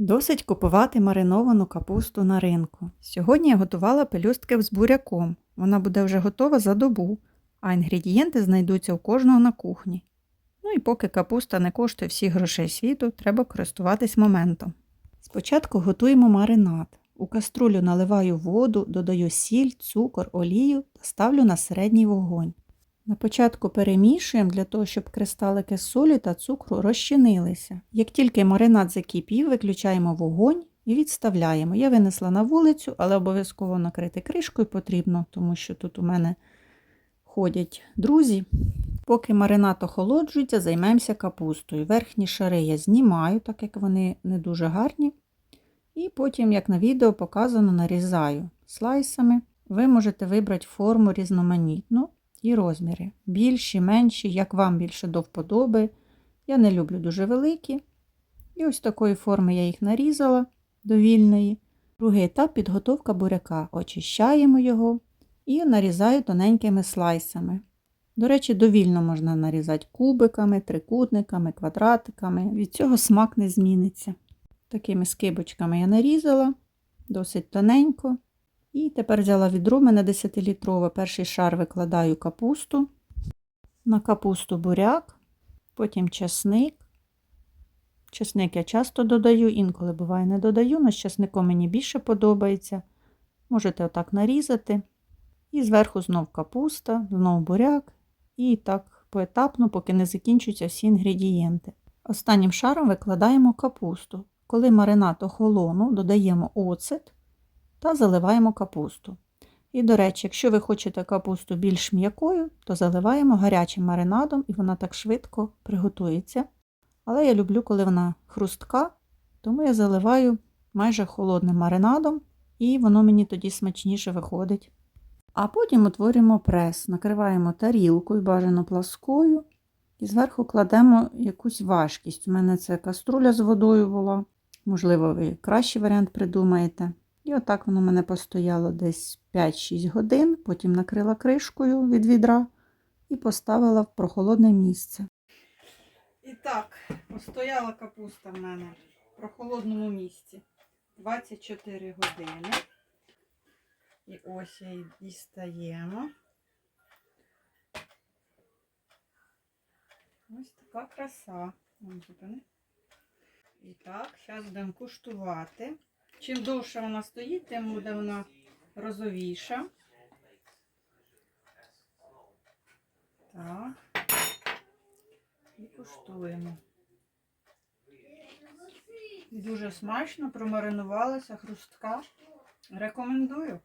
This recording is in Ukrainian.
Досить купувати мариновану капусту на ринку. Сьогодні я готувала пелюстки з буряком. Вона буде вже готова за добу, а інгредієнти знайдуться у кожного на кухні. Ну і поки капуста не коштує всіх грошей світу, треба користуватись моментом. Спочатку готуємо маринад. У каструлю наливаю воду, додаю сіль, цукор, олію та ставлю на середній вогонь. На початку перемішуємо для того, щоб кристалики солі та цукру розчинилися. Як тільки маринад закипів, виключаємо вогонь і відставляємо. Я винесла на вулицю, але обов'язково накрити кришкою потрібно, тому що тут у мене ходять друзі. Поки маринад охолоджується, займемося капустою. Верхні шари я знімаю, так як вони не дуже гарні. І потім, як на відео показано, нарізаю слайсами. Ви можете вибрати форму різноманітну і розміри. Більші, менші, як вам більше до вподоби. Я не люблю дуже великі. І ось такої форми я їх нарізала до вільної. Другий етап підготовка буряка. Очищаємо його і нарізаю тоненькими слайсами. До речі, довільно можна нарізати кубиками, трикутниками, квадратиками. Від цього смак не зміниться. Такими скибочками я нарізала, досить тоненько. І тепер взяла відро, мене 10-літрове. Перший шар викладаю капусту, на капусту буряк, потім часник. Часник я часто додаю, інколи буває не додаю, але з часником мені більше подобається. Можете отак нарізати. І зверху знов капуста, знов буряк. І так поетапно, поки не закінчуються всі інгредієнти. Останнім шаром викладаємо капусту. Коли маринад охолонув, додаємо оцет та заливаємо капусту. І, до речі, якщо ви хочете капусту більш м'якою, то заливаємо гарячим маринадом і вона так швидко приготується. Але я люблю, коли вона хрустка, тому я заливаю майже холодним маринадом, і воно мені тоді смачніше виходить. А потім утворюємо прес, накриваємо тарілкою, бажано пласкою, і зверху кладемо якусь важкість. У мене це каструля з водою була. Можливо, ви кращий варіант придумаєте. І отак воно в мене постояло десь 5-6 годин, потім накрила кришкою від відра і поставила в прохолодне місце. І так, постояла капуста в мене в прохолодному місці 24 години. І ось її дістаємо. Ось така краса. І так, зараз будемо куштувати. Чим довше вона стоїть, тим буде вона розовіша. Так. І куштуємо. Дуже смачно, промаринувалася, хрустка. Рекомендую.